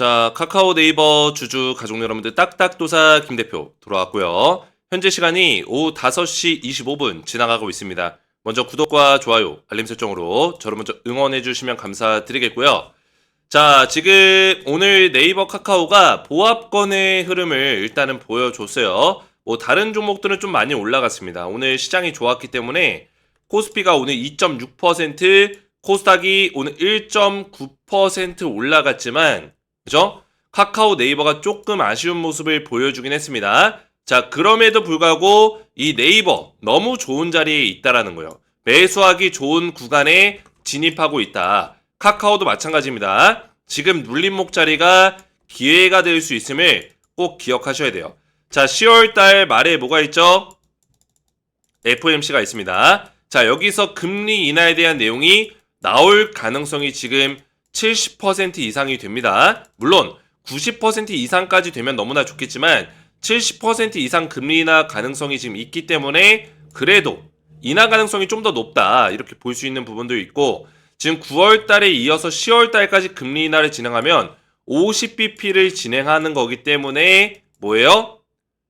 자, 카카오 네이버 주주 가족 여러분들 딱딱도사 김 대표 돌아왔고요. 현재 시간이 오후 5시 25분 지나가고 있습니다. 먼저 구독과 좋아요, 알림 설정으로 저를 먼저 응원해 주시면 감사드리겠고요. 자, 지금 오늘 네이버 카카오가 보합권의 흐름을 일단은 보여줬어요. 뭐 다른 종목들은 좀 많이 올라갔습니다. 오늘 시장이 좋았기 때문에 코스피가 오늘 2.6%, 코스닥이 오늘 1.9% 올라갔지만 그죠? 카카오 네이버가 조금 아쉬운 모습을 보여주긴 했습니다. 자, 그럼에도 불구하고 이 네이버 너무 좋은 자리에 있다라는 거예요. 매수하기 좋은 구간에 진입하고 있다. 카카오도 마찬가지입니다. 지금 눌림목 자리가 기회가 될 수 있음을 꼭 기억하셔야 돼요. 자, 10월 달 말에 뭐가 있죠? FOMC가 있습니다. 자, 여기서 금리 인하에 대한 내용이 나올 가능성이 지금 70% 이상이 됩니다. 물론 90% 이상까지 되면 너무나 좋겠지만 70% 이상 금리 인하 가능성이 지금 있기 때문에 그래도 인하 가능성이 좀 더 높다. 이렇게 볼 수 있는 부분도 있고 지금 9월 달에 이어서 10월 달까지 금리 인하를 진행하면 50bp를 진행하는 거기 때문에 뭐예요?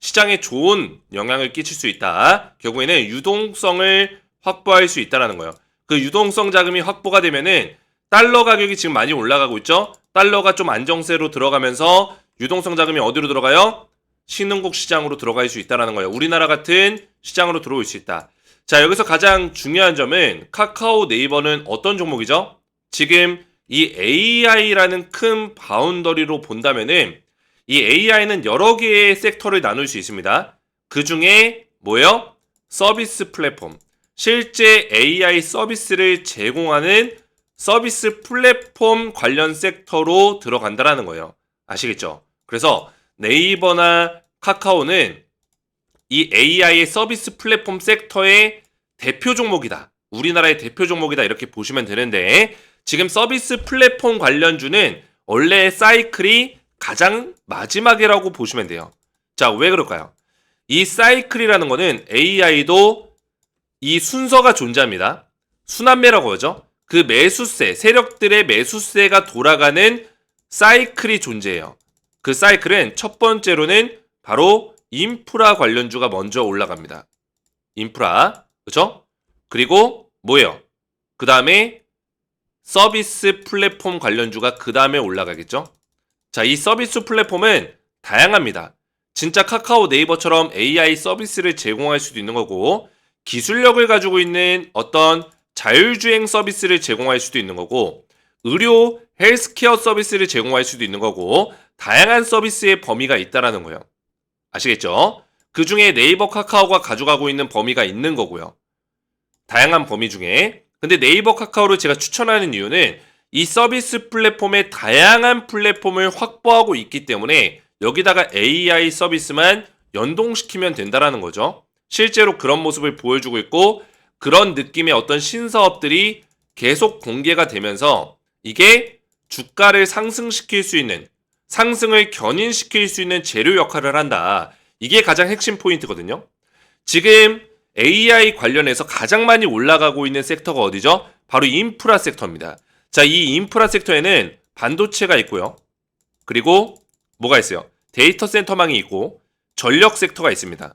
시장에 좋은 영향을 끼칠 수 있다. 결국에는 유동성을 확보할 수 있다라는 거예요. 그 유동성 자금이 확보가 되면은 달러 가격이 지금 많이 올라가고 있죠. 달러가 좀 안정세로 들어가면서 유동성 자금이 어디로 들어가요? 신흥국 시장으로 들어갈 수 있다라는 거예요. 우리나라 같은 시장으로 들어올 수 있다. 자, 여기서 가장 중요한 점은 카카오 네이버는 어떤 종목이죠? 지금 이 AI라는 큰 바운더리로 본다면은 이 AI는 여러 개의 섹터를 나눌 수 있습니다. 그 중에 뭐예요? 서비스 플랫폼. 실제 AI 서비스를 제공하는 서비스 플랫폼 관련 섹터로 들어간다라는 거예요. 아시겠죠? 그래서 네이버나 카카오는 이 AI의 서비스 플랫폼 섹터의 대표 종목이다. 우리나라의 대표 종목이다. 이렇게 보시면 되는데 지금 서비스 플랫폼 관련주는 원래 사이클이 가장 마지막이라고 보시면 돼요. 자, 왜 그럴까요? 이 사이클이라는 거는 AI도 이 순서가 존재합니다. 순환매라고 하죠. 그 매수세, 세력들의 매수세가 돌아가는 사이클이 존재해요. 그 사이클은 첫 번째로는 바로 인프라 관련주가 먼저 올라갑니다. 인프라, 그죠? 그리고 뭐예요? 그 다음에 서비스 플랫폼 관련주가 그 다음에 올라가겠죠? 자, 이 서비스 플랫폼은 다양합니다. 진짜 카카오 네이버처럼 AI 서비스를 제공할 수도 있는 거고, 기술력을 가지고 있는 어떤 자율주행 서비스를 제공할 수도 있는 거고, 의료, 헬스케어 서비스를 제공할 수도 있는 거고, 다양한 서비스의 범위가 있다라는 거예요. 아시겠죠? 그 중에 네이버 카카오가 가져가고 있는 범위가 있는 거고요. 다양한 범위 중에. 근데 네이버 카카오를 제가 추천하는 이유는 이 서비스 플랫폼의 다양한 플랫폼을 확보하고 있기 때문에 여기다가 AI 서비스만 연동시키면 된다라는 거죠. 실제로 그런 모습을 보여주고 있고 그런 느낌의 어떤 신사업들이 계속 공개가 되면서 이게 주가를 상승시킬 수 있는 상승을 견인시킬 수 있는 재료 역할을 한다. 이게 가장 핵심 포인트거든요. 지금 AI 관련해서 가장 많이 올라가고 있는 섹터가 어디죠? 바로 인프라 섹터입니다. 자, 이 인프라 섹터에는 반도체가 있고요. 그리고 뭐가 있어요? 데이터 센터망이 있고 전력 섹터가 있습니다.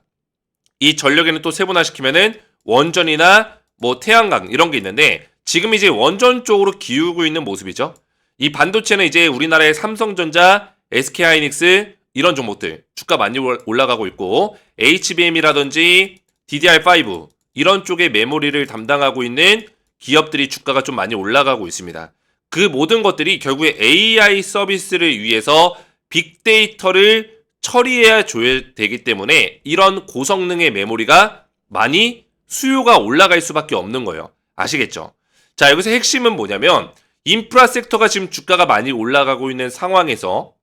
이 전력에는 또 세분화시키면은 원전이나 뭐 태양광 이런 게 있는데 지금 이제 원전 쪽으로 기우고 있는 모습이죠. 이 반도체는 이제 우리나라의 삼성전자, SK하이닉스 이런 종목들 주가 많이 올라가고 있고 HBM이라든지 DDR5 이런 쪽의 메모리를 담당하고 있는 기업들이 주가가 좀 많이 올라가고 있습니다. 그 모든 것들이 결국에 AI 서비스를 위해서 빅데이터를 처리해야 되기 때문에 이런 고성능의 메모리가 많이 수요가 올라갈 수밖에 없는 거예요. 아시겠죠? 자, 여기서 핵심은 뭐냐면 인프라 섹터가 지금 주가가 많이 올라가고 있는 상황에서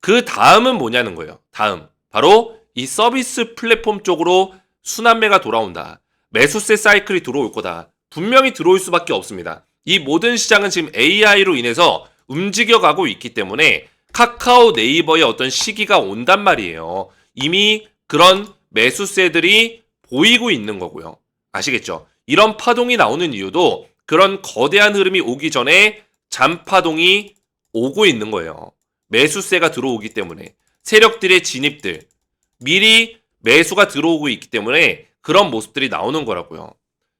그 다음은 뭐냐는 거예요. 다음. 바로 이 서비스 플랫폼 쪽으로 순환매가 돌아온다. 매수세 사이클이 들어올 거다. 분명히 들어올 수밖에 없습니다. 이 모든 시장은 지금 AI로 인해서 움직여가고 있기 때문에 카카오 네이버의 어떤 시기가 온단 말이에요. 이미 그런 매수세들이 보이고 있는 거고요. 아시겠죠? 이런 파동이 나오는 이유도 그런 거대한 흐름이 오기 전에 잠파동이 오고 있는 거예요. 매수세가 들어오기 때문에 세력들의 진입들 미리 매수가 들어오고 있기 때문에 그런 모습들이 나오는 거라고요.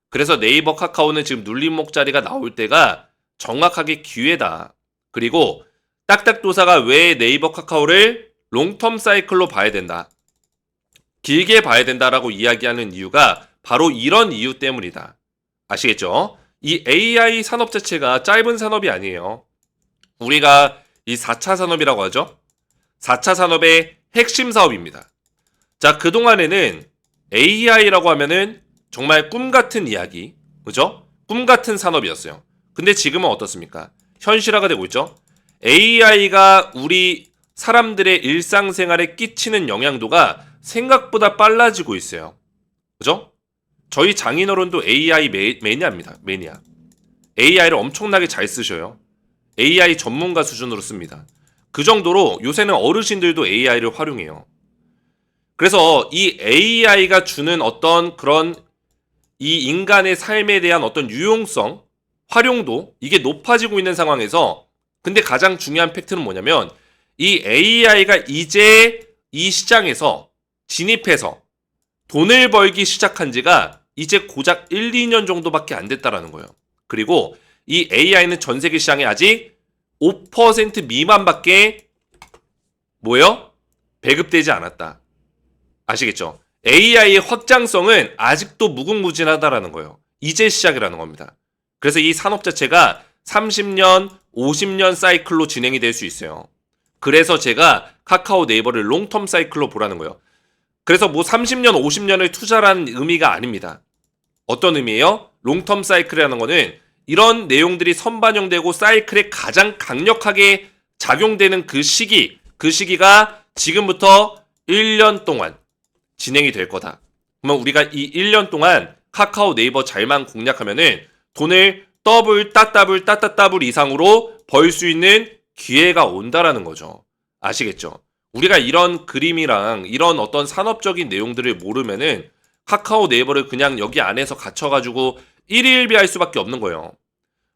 그래서 네이버 카카오는 지금 눌림목 자리가 나올 때가 정확하게 기회다. 그리고 딱딱도사가 왜 네이버 카카오를 롱텀 사이클로 봐야 된다. 길게 봐야 된다라고 이야기하는 이유가 바로 이런 이유 때문이다. 아시겠죠? 이 AI 산업 자체가 짧은 산업이 아니에요. 우리가 이 4차 산업이라고 하죠. 4차 산업의 핵심 사업입니다. 자, 그동안에는 AI라고 하면은 정말 꿈 같은 이야기, 그죠? 꿈 같은 산업이었어요. 근데 지금은 어떻습니까? 현실화가 되고 있죠? AI가 우리 사람들의 일상생활에 끼치는 영향도가 생각보다 빨라지고 있어요. 그죠? 저희 장인어른도 AI 매, 매니아입니다. 매니아. AI를 엄청나게 잘 쓰셔요. AI 전문가 수준으로 씁니다. 그 정도로 요새는 어르신들도 AI를 활용해요. 그래서 이 AI가 주는 어떤 그런 이 인간의 삶에 대한 어떤 유용성, 활용도 이게 높아지고 있는 상황에서 근데 가장 중요한 팩트는 뭐냐면 이 AI가 이제 이 시장에서 진입해서 돈을 벌기 시작한 지가 이제 고작 1, 2년 정도밖에 안 됐다라는 거예요. 그리고 이 AI는 전 세계 시장에 아직 5% 미만밖에 뭐예요? 배급되지 않았다. 아시겠죠? AI의 확장성은 아직도 무궁무진하다라는 거예요. 이제 시작이라는 겁니다. 그래서 이 산업 자체가 30년, 50년 사이클로 진행이 될 수 있어요. 그래서 제가 카카오 네이버를 롱텀 사이클로 보라는 거예요. 그래서 뭐 30년, 50년을 투자라는 의미가 아닙니다. 어떤 의미예요? 롱텀 사이클이라는 거는 이런 내용들이 선반영되고 사이클에 가장 강력하게 작용되는 그 시기, 그 시기가 지금부터 1년 동안 진행이 될 거다. 그러면 우리가 이 1년 동안 카카오 네이버 잘만 공략하면은 돈을 더블, 따따블, 따따따블 이상으로 벌 수 있는 기회가 온다라는 거죠. 아시겠죠? 우리가 이런 그림이랑 이런 어떤 산업적인 내용들을 모르면은 카카오 네이버를 그냥 여기 안에서 갇혀가지고 일일비할 수밖에 없는 거예요.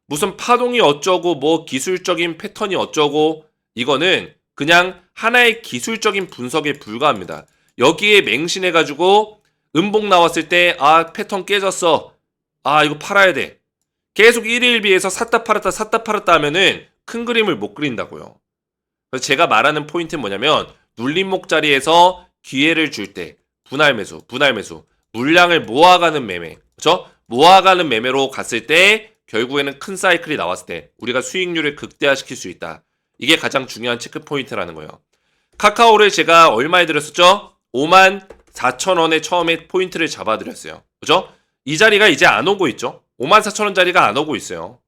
무슨 파동이 어쩌고 뭐 기술적인 패턴이 어쩌고 이거는 그냥 하나의 기술적인 분석에 불과합니다. 여기에 맹신해가지고 음봉 나왔을 때 아 패턴 깨졌어. 아 이거 팔아야 돼. 계속 일일비해서 샀다 팔았다 샀다 팔았다 하면은 큰 그림을 못 그린다고요. 그래서 제가 말하는 포인트는 뭐냐면 눌림목 자리에서 기회를 줄 때 분할 매수, 분할 매수, 물량을 모아가는 매매, 그렇죠? 모아가는 매매로 갔을 때 결국에는 큰 사이클이 나왔을 때 우리가 수익률을 극대화시킬 수 있다. 이게 가장 중요한 체크 포인트라는 거예요. 카카오를 제가 얼마에 들였었죠? 5만 4천 원에 처음에 포인트를 잡아드렸어요. 그죠? 이 자리가 이제 안 오고 있죠? 5만 4천 원짜리가 안 오고 있어요.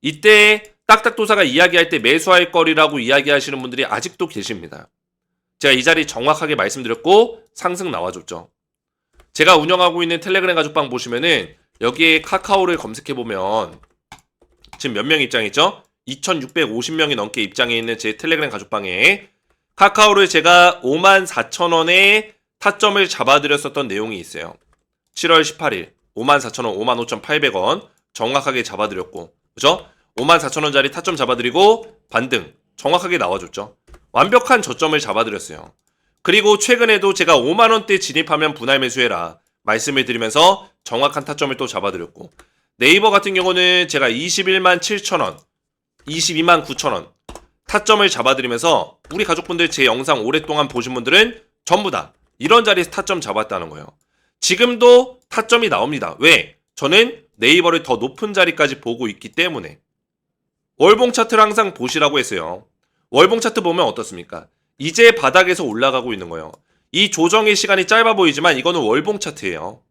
이때 딱딱도사가 이야기할 때 매수할 거리라고 이야기하시는 분들이 아직도 계십니다. 제가 이 자리 정확하게 말씀드렸고 상승 나와줬죠. 제가 운영하고 있는 텔레그램 가족방 보시면은 여기에 카카오를 검색해 보면 지금 몇 명 입장 있죠? 2,650명이 넘게 입장해 있는 제 텔레그램 가족방에 카카오를 제가 5만 4천 원에 타점을 잡아드렸었던 내용이 있어요. 7월 18일 5만 4천 원, 5만 5,800원 정확하게 잡아드렸고, 그죠? 5만 4천 원짜리 타점 잡아드리고 반등 정확하게 나와줬죠. 완벽한 저점을 잡아드렸어요. 그리고 최근에도 제가 5만 원대 진입하면 분할 매수해라 말씀을 드리면서 정확한 타점을 또 잡아드렸고 네이버 같은 경우는 제가 21만 7천 원, 22만 9천 원 타점을 잡아드리면서 우리 가족분들 제 영상 오랫동안 보신 분들은 전부 다 이런 자리에서 타점 잡았다는 거예요. 지금도 타점이 나옵니다. 왜? 저는 네이버를 더 높은 자리까지 보고 있기 때문에 월봉 차트를 항상 보시라고 했어요. 월봉 차트 보면 어떻습니까? 이제 바닥에서 올라가고 있는 거예요. 이 조정의 시간이 짧아 보이지만 이거는 월봉 차트예요.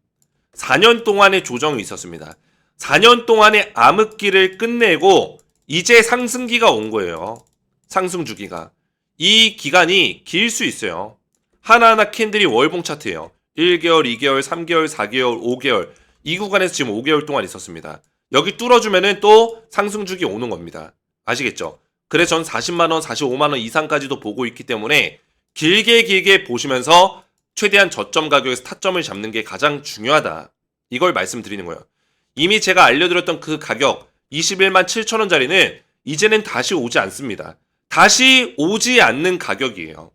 4년 동안의 조정이 있었습니다. 4년 동안의 암흑기를 끝내고 이제 상승기가 온 거예요. 상승 주기가. 이 기간이 길 수 있어요. 하나하나 캔들이 월봉 차트예요. 1개월, 2개월, 3개월, 4개월, 5개월. 이 구간에서 지금 5개월 동안 있었습니다. 여기 뚫어주면은 또 상승 주기 오는 겁니다. 아시겠죠? 그래서 전 40만원, 45만원 이상까지도 보고 있기 때문에 길게 길게 보시면서 최대한 저점 가격에서 타점을 잡는 게 가장 중요하다. 이걸 말씀드리는 거예요. 이미 제가 알려드렸던 그 가격 21만 7천원짜리는 이제는 다시 오지 않습니다. 다시 오지 않는 가격이에요.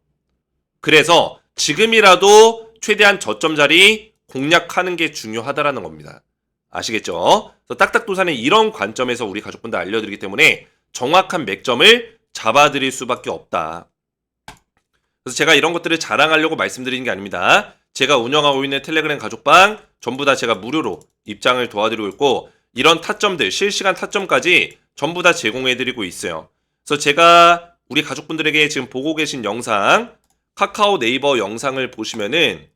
그래서 지금이라도 최대한 저점 자리 공략하는 게 중요하다라는 겁니다. 아시겠죠? 그래서 딱딱도사는 이런 관점에서 우리 가족분들 알려드리기 때문에 정확한 맥점을 잡아드릴 수밖에 없다. 그래서 제가 이런 것들을 자랑하려고 말씀드리는 게 아닙니다. 제가 운영하고 있는 텔레그램 가족방 전부 다 제가 무료로 입장을 도와드리고 있고 이런 타점들 실시간 타점까지 전부 다 제공해드리고 있어요. 그래서 제가 우리 가족분들에게 지금 보고 계신 영상 카카오 네이버 영상을 보시면은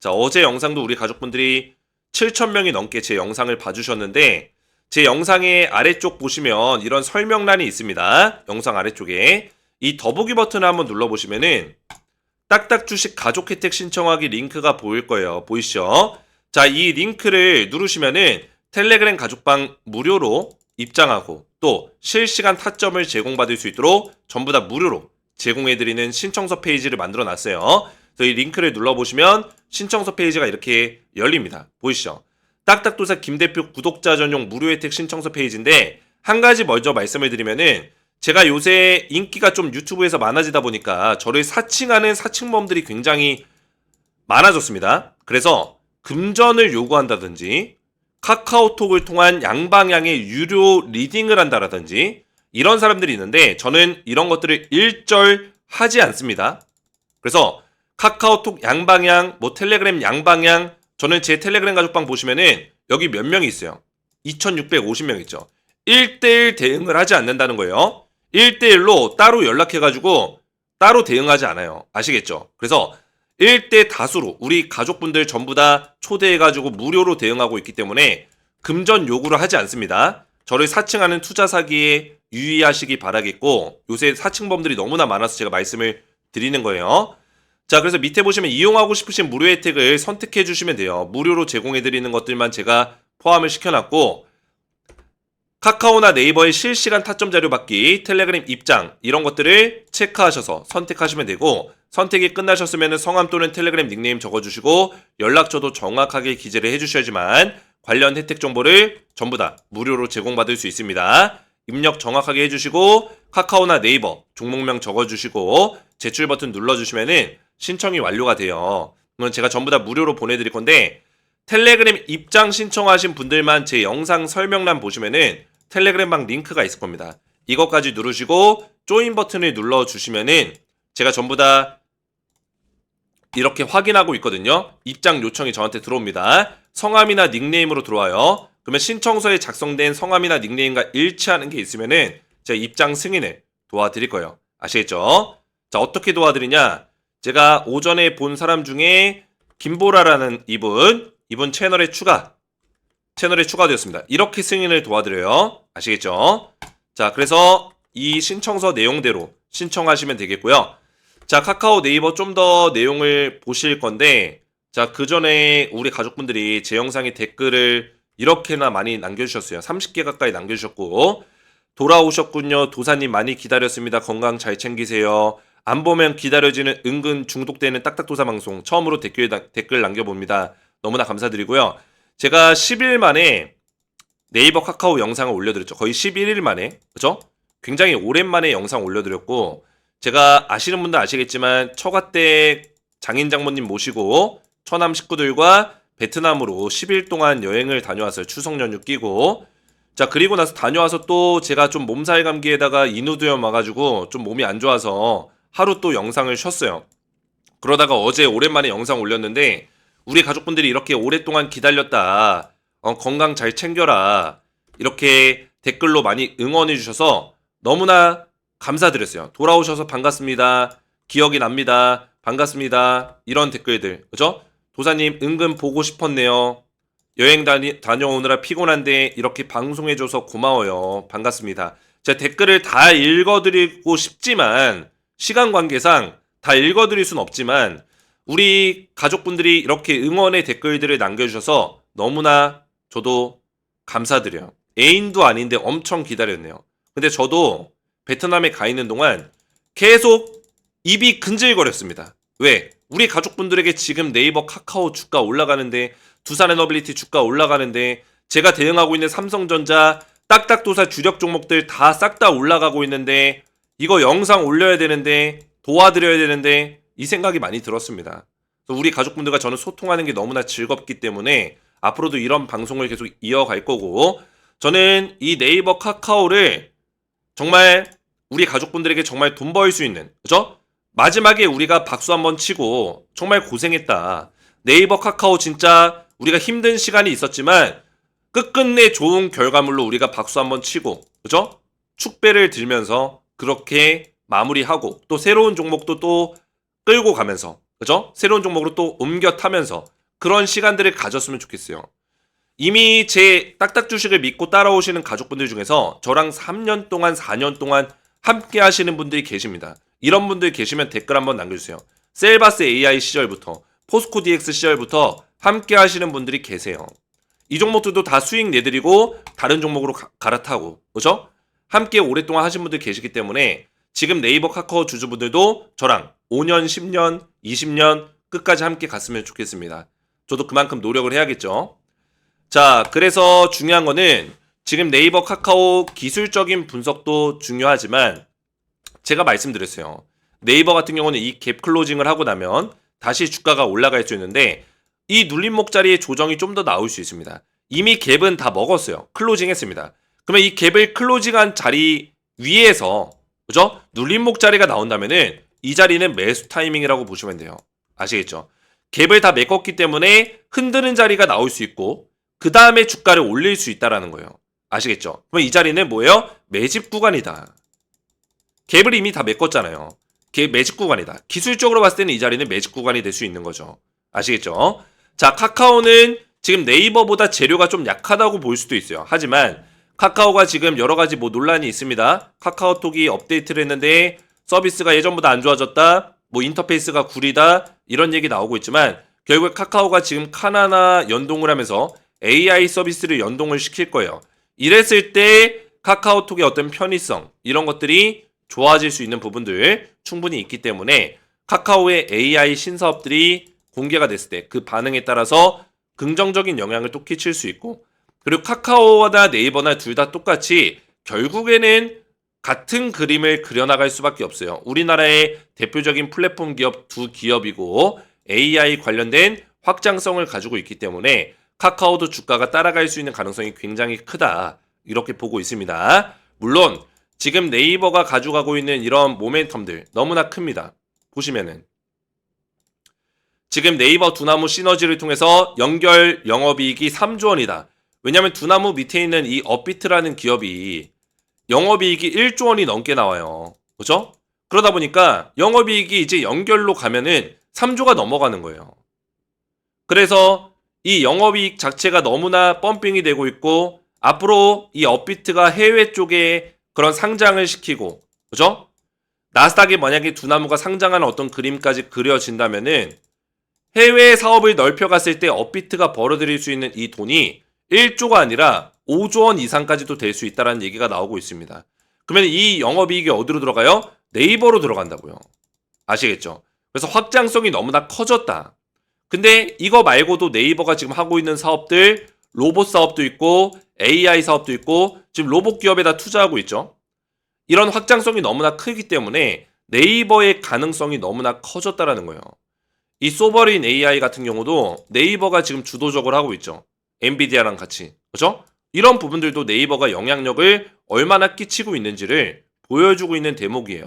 자 어제 영상도 우리 가족분들이 7,000명이 넘게 제 영상을 봐주셨는데 제 영상의 아래쪽 보시면 이런 설명란이 있습니다. 영상 아래쪽에 이 더보기 버튼을 한번 눌러보시면은 딱딱 주식 가족 혜택 신청하기 링크가 보일 거예요. 보이시죠? 자, 이 링크를 누르시면은 텔레그램 가족방 무료로 입장하고 또 실시간 타점을 제공받을 수 있도록 전부 다 무료로 제공해드리는 신청서 페이지를 만들어 놨어요. 이 링크를 눌러보시면 신청서 페이지가 이렇게 열립니다. 보이시죠? 딱딱도사 김 대표 구독자 전용 무료 혜택 신청서 페이지인데 한 가지 먼저 말씀을 드리면은 제가 요새 인기가 좀 유튜브에서 많아지다 보니까 저를 사칭하는 사칭범들이 굉장히 많아졌습니다. 그래서 금전을 요구한다든지 카카오톡을 통한 양방향의 유료 리딩을 한다라든지 이런 사람들이 있는데 저는 이런 것들을 일절 하지 않습니다. 그래서 카카오톡 양방향, 뭐 텔레그램 양방향 저는 제 텔레그램 가족방 보시면은 여기 몇 명이 있어요. 2650명 있죠. 1대1 대응을 하지 않는다는 거예요. 1대1로 따로 연락해가지고 따로 대응하지 않아요. 아시겠죠? 그래서 1대 다수로 우리 가족분들 전부 다 초대해가지고 무료로 대응하고 있기 때문에 금전 요구를 하지 않습니다. 저를 사칭하는 투자 사기에 유의하시기 바라겠고 요새 사칭범들이 너무나 많아서 제가 말씀을 드리는 거예요. 자, 그래서 밑에 보시면 이용하고 싶으신 무료 혜택을 선택해 주시면 돼요. 무료로 제공해 드리는 것들만 제가 포함을 시켜놨고 카카오나 네이버의 실시간 타점 자료 받기, 텔레그램 입장 이런 것들을 체크하셔서 선택하시면 되고 선택이 끝나셨으면 성함 또는 텔레그램 닉네임 적어주시고 연락처도 정확하게 기재를 해주셔야지만 관련 혜택 정보를 전부 다 무료로 제공받을 수 있습니다. 입력 정확하게 해주시고 카카오나 네이버 종목명 적어주시고 제출 버튼 눌러주시면은 신청이 완료가 돼요. 그러면 제가 전부 다 무료로 보내드릴 건데 텔레그램 입장 신청하신 분들만 제 영상 설명란 보시면은 텔레그램방 링크가 있을 겁니다. 이것까지 누르시고 조인 버튼을 눌러 주시면은 제가 전부 다 이렇게 확인하고 있거든요. 입장 요청이 저한테 들어옵니다. 성함이나 닉네임으로 들어와요. 그러면 신청서에 작성된 성함이나 닉네임과 일치하는 게 있으면은 제가 입장 승인을 도와드릴 거예요. 아시겠죠? 자, 어떻게 도와드리냐? 제가 오전에 본 사람 중에 김보라라는 이분, 이분 채널에 추가, 채널에 추가되었습니다. 이렇게 승인을 도와드려요. 아시겠죠? 자, 그래서 이 신청서 내용대로 신청하시면 되겠고요. 자, 카카오 네이버 좀 더 내용을 보실 건데, 자, 그 전에 우리 가족분들이 제 영상에 댓글을 이렇게나 많이 남겨주셨어요. 30개 가까이 남겨주셨고, 돌아오셨군요. 도사님 많이 기다렸습니다. 건강 잘 챙기세요. 안 보면 기다려지는 은근 중독되는 딱딱도사 방송 처음으로 댓글, 댓글 남겨봅니다. 너무나 감사드리고요. 제가 10일 만에 네이버 카카오 영상을 올려드렸죠. 거의 11일 만에. 그죠? 굉장히 오랜만에 영상 올려드렸고, 제가 아시는 분들 아시겠지만, 처가 때 장인 장모님 모시고, 처남 식구들과 베트남으로 10일 동안 여행을 다녀왔어요. 추석 연휴 끼고. 자, 그리고 나서 다녀와서 또 제가 좀 몸살 감기에다가 인후두염 와가지고 좀 몸이 안 좋아서 하루 또 영상을 쉬었어요. 그러다가 어제 오랜만에 영상 올렸는데, 우리 가족분들이 이렇게 오랫동안 기다렸다. 어, 건강 잘 챙겨라. 이렇게 댓글로 많이 응원해 주셔서 너무나 감사드렸어요. 돌아오셔서 반갑습니다. 기억이 납니다. 반갑습니다. 이런 댓글들. 그죠? 도사님 은근 보고 싶었네요. 여행 다니, 다녀오느라 피곤한데 이렇게 방송해줘서 고마워요. 반갑습니다. 제가 댓글을 다 읽어드리고 싶지만 시간 관계상 다 읽어드릴 순 없지만 우리 가족분들이 이렇게 응원의 댓글들을 남겨주셔서 너무나 저도 감사드려요. 애인도 아닌데 엄청 기다렸네요. 근데 저도 베트남에 가 있는 동안 계속 입이 근질거렸습니다. 왜? 우리 가족분들에게 지금 네이버 카카오 주가 올라가는데 두산 에너빌리티 주가 올라가는데 제가 대응하고 있는 삼성전자 딱딱도사 주력 종목들 다 싹 다 올라가고 있는데 이거 영상 올려야 되는데 도와드려야 되는데 이 생각이 많이 들었습니다. 우리 가족분들과 저는 소통하는 게 너무나 즐겁기 때문에 앞으로도 이런 방송을 계속 이어갈 거고 저는 이 네이버 카카오를 정말 우리 가족분들에게 정말 돈 벌 수 있는 그죠? 마지막에 우리가 박수 한번 치고 정말 고생했다. 네이버 카카오 진짜 우리가 힘든 시간이 있었지만 끝끝내 좋은 결과물로 우리가 박수 한번 치고 그죠? 축배를 들면서 그렇게 마무리하고 또 새로운 종목도 또 끌고 가면서 그죠? 새로운 종목으로 또 옮겨 타면서 그런 시간들을 가졌으면 좋겠어요. 이미 제 딱딱 주식을 믿고 따라오시는 가족분들 중에서 저랑 3년 동안 4년 동안 함께 하시는 분들이 계십니다. 이런 분들 계시면 댓글 한번 남겨주세요. 셀바스 AI 시절부터 포스코 DX 시절부터 함께 하시는 분들이 계세요. 이 종목들도 다 수익 내드리고 다른 종목으로 가- 갈아타고 그죠? 함께 오랫동안 하신 분들 계시기 때문에 지금 네이버 카카오 주주분들도 저랑 5년, 10년, 20년 끝까지 함께 갔으면 좋겠습니다. 저도 그만큼 노력을 해야겠죠. 자, 그래서 중요한 거는 지금 네이버 카카오 기술적인 분석도 중요하지만 제가 말씀드렸어요. 네이버 같은 경우는 이 갭 클로징을 하고 나면 다시 주가가 올라갈 수 있는데 이 눌림목 자리에 조정이 좀 더 나올 수 있습니다. 이미 갭은 다 먹었어요. 클로징 했습니다. 그러면 이 갭을 클로징한 자리 위에서 그죠? 눌림목 자리가 나온다면은 이 자리는 매수 타이밍이라고 보시면 돼요. 아시겠죠? 갭을 다 메꿨기 때문에 흔드는 자리가 나올 수 있고 그 다음에 주가를 올릴 수 있다라는 거예요. 아시겠죠? 그럼 이 자리는 뭐예요? 매집 구간이다. 갭을 이미 다 메꿨잖아요. 갭 매집 구간이다. 기술적으로 봤을 때는 이 자리는 매집 구간이 될 수 있는 거죠. 아시겠죠? 자, 카카오는 지금 네이버보다 재료가 좀 약하다고 볼 수도 있어요. 하지만 카카오가 지금 여러 가지 뭐 논란이 있습니다. 카카오톡이 업데이트를 했는데 서비스가 예전보다 안 좋아졌다. 뭐 인터페이스가 구리다. 이런 얘기 나오고 있지만 결국 카카오가 지금 카나나 연동을 하면서 AI 서비스를 연동을 시킬 거예요. 이랬을 때 카카오톡의 어떤 편의성 이런 것들이 좋아질 수 있는 부분들 충분히 있기 때문에 카카오의 AI 신사업들이 공개가 됐을 때 그 반응에 따라서 긍정적인 영향을 또 끼칠 수 있고 그리고 카카오나 네이버나 둘 다 똑같이 결국에는 같은 그림을 그려나갈 수밖에 없어요. 우리나라의 대표적인 플랫폼 기업 두 기업이고 AI 관련된 확장성을 가지고 있기 때문에 카카오도 주가가 따라갈 수 있는 가능성이 굉장히 크다. 이렇게 보고 있습니다. 물론 지금 네이버가 가져가고 있는 이런 모멘텀들 너무나 큽니다. 보시면은 지금 네이버 두나무 시너지를 통해서 연결 영업이익이 3조 원이다. 왜냐하면 두나무 밑에 있는 이 업비트라는 기업이 영업이익이 1조 원이 넘게 나와요. 그죠? 그러다 보니까 영업이익이 이제 연결로 가면은 3조가 넘어가는 거예요. 그래서 이 영업이익 자체가 너무나 펌핑이 되고 있고 앞으로 이 업비트가 해외 쪽에 그런 상장을 시키고 그죠? 나스닥에 만약에 두나무가 상장하는 어떤 그림까지 그려진다면은 해외 사업을 넓혀갔을 때 업비트가 벌어들일 수 있는 이 돈이 1조가 아니라 5조 원 이상까지도 될 수 있다는 얘기가 나오고 있습니다. 그러면 이 영업이익이 어디로 들어가요? 네이버로 들어간다고요. 아시겠죠? 그래서 확장성이 너무나 커졌다. 근데 이거 말고도 네이버가 지금 하고 있는 사업들 로봇 사업도 있고 AI 사업도 있고 지금 로봇 기업에다 투자하고 있죠. 이런 확장성이 너무나 크기 때문에 네이버의 가능성이 너무나 커졌다라는 거예요. 이 소버린 AI 같은 경우도 네이버가 지금 주도적으로 하고 있죠. 엔비디아랑 같이. 그죠? 이런 부분들도 네이버가 영향력을 얼마나 끼치고 있는지를 보여주고 있는 대목이에요.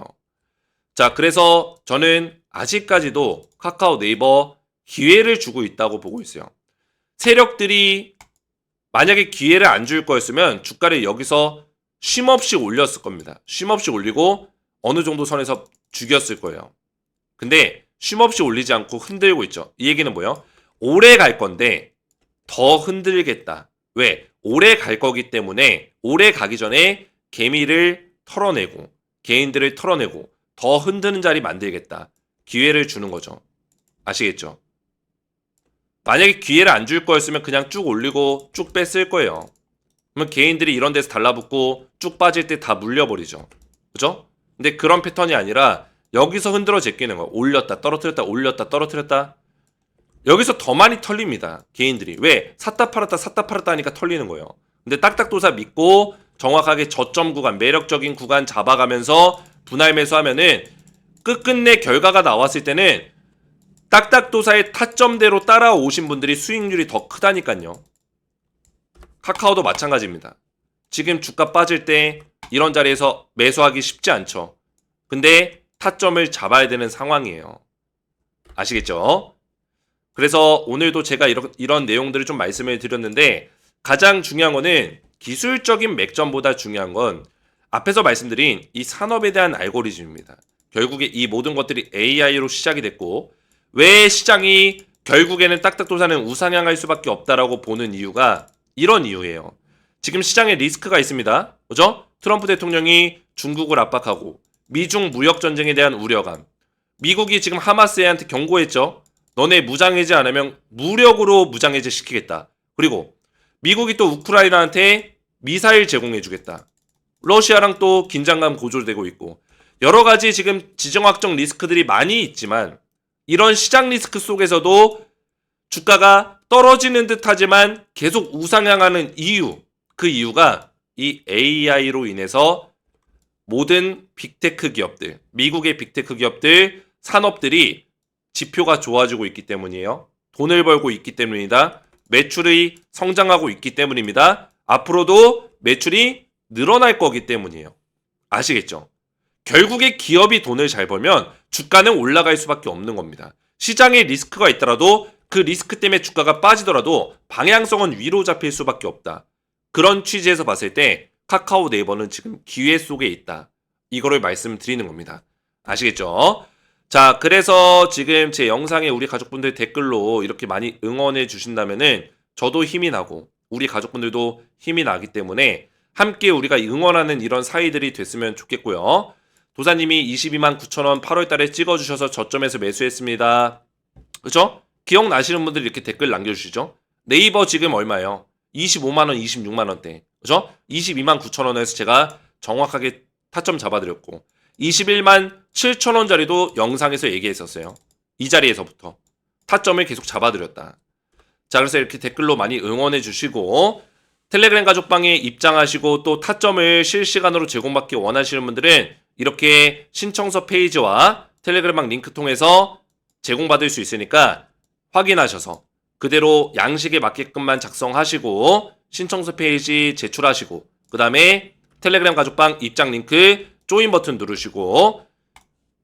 자, 그래서 저는 아직까지도 카카오 네이버 기회를 주고 있다고 보고 있어요. 세력들이 만약에 기회를 안 줄 거였으면 주가를 여기서 쉼없이 올렸을 겁니다. 쉼없이 올리고 어느 정도 선에서 죽였을 거예요. 근데 쉼없이 올리지 않고 흔들고 있죠. 이 얘기는 뭐예요? 오래 갈 건데 더 흔들겠다. 왜? 오래 갈 거기 때문에 오래 가기 전에 개미를 털어내고 개인들을 털어내고 더 흔드는 자리 만들겠다. 기회를 주는 거죠. 아시겠죠? 만약에 기회를 안 줄 거였으면 그냥 쭉 올리고 쭉 뺐을 거예요. 그러면 개인들이 이런 데서 달라붙고 쭉 빠질 때 다 물려버리죠. 그죠? 근데 그런 패턴이 아니라 여기서 흔들어 제끼는 거예요. 올렸다, 떨어뜨렸다, 올렸다, 떨어뜨렸다. 여기서 더 많이 털립니다. 개인들이. 왜? 샀다 팔았다, 샀다 팔았다 하니까 털리는 거예요. 근데 딱딱도사 믿고 정확하게 저점 구간, 매력적인 구간 잡아가면서 분할 매수하면은 끝끝내 결과가 나왔을 때는 딱딱도사의 타점대로 따라오신 분들이 수익률이 더 크다니까요. 카카오도 마찬가지입니다. 지금 주가 빠질 때 이런 자리에서 매수하기 쉽지 않죠. 근데 타점을 잡아야 되는 상황이에요. 아시겠죠? 그래서 오늘도 제가 이런, 이런 내용들을 좀 말씀을 드렸는데 가장 중요한 거는 기술적인 맥점보다 중요한 건 앞에서 말씀드린 이 산업에 대한 알고리즘입니다. 결국에 이 모든 것들이 AI로 시작이 됐고 왜 시장이 결국에는 딱딱도사는 우상향할 수밖에 없다라고 보는 이유가 이런 이유예요. 지금 시장에 리스크가 있습니다. 그죠? 트럼프 대통령이 중국을 압박하고 미중 무역 전쟁에 대한 우려감. 미국이 지금 하마스한테 경고했죠. 너네 무장해제 안 하면 무력으로 무장해제 시키겠다. 그리고 미국이 또 우크라이나한테 미사일 제공해 주겠다. 러시아랑 또 긴장감 고조되고 있고 여러 가지 지금 지정학적 리스크들이 많이 있지만 이런 시장 리스크 속에서도 주가가 떨어지는 듯 하지만 계속 우상향하는 이유 그 이유가 이 AI로 인해서 모든 빅테크 기업들 미국의 빅테크 기업들 산업들이 지표가 좋아지고 있기 때문이에요. 돈을 벌고 있기 때문이다. 매출이 성장하고 있기 때문입니다. 앞으로도 매출이 늘어날 거기 때문이에요. 아시겠죠? 결국에 기업이 돈을 잘 벌면 주가는 올라갈 수밖에 없는 겁니다. 시장에 리스크가 있더라도 그 리스크 때문에 주가가 빠지더라도 방향성은 위로 잡힐 수밖에 없다. 그런 취지에서 봤을 때 카카오 네이버는 지금 기회 속에 있다. 이거를 말씀드리는 겁니다. 아시겠죠? 자, 그래서 지금 제 영상에 우리 가족분들 댓글로 이렇게 많이 응원해 주신다면은 저도 힘이 나고 우리 가족분들도 힘이 나기 때문에 함께 우리가 응원하는 이런 사이들이 됐으면 좋겠고요. 도사님이 22만 9천 원 8월 달에 찍어 주셔서 저점에서 매수했습니다. 그죠? 기억나시는 분들 이렇게 댓글 남겨 주시죠? 네이버 지금 얼마예요? 25만 원, 26만 원대. 그죠? 22만 9천 원에서 제가 정확하게 타점 잡아 드렸고, 21만 7천원짜리도 영상에서 얘기했었어요. 이 자리에서부터. 타점을 계속 잡아드렸다. 자, 그래서 이렇게 댓글로 많이 응원해 주시고, 텔레그램 가족방에 입장하시고 또 타점을 실시간으로 제공받기 원하시는 분들은 이렇게 신청서 페이지와 텔레그램방 링크 통해서 제공받을 수 있으니까 확인하셔서 그대로 양식에 맞게끔만 작성하시고 신청서 페이지 제출하시고 그 다음에 텔레그램 가족방 입장 링크 조인 버튼 누르시고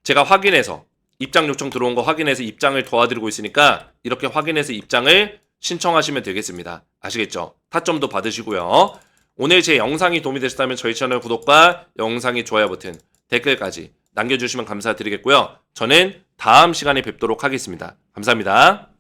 제가 확인해서 입장 요청 들어온 거 확인해서 입장을 도와드리고 있으니까 이렇게 확인해서 입장을 신청하시면 되겠습니다. 아시겠죠? 타점도 받으시고요. 오늘 제 영상이 도움이 되셨다면 저희 채널 구독과 영상의 좋아요 버튼, 댓글까지 남겨주시면 감사드리겠고요. 저는 다음 시간에 뵙도록 하겠습니다. 감사합니다.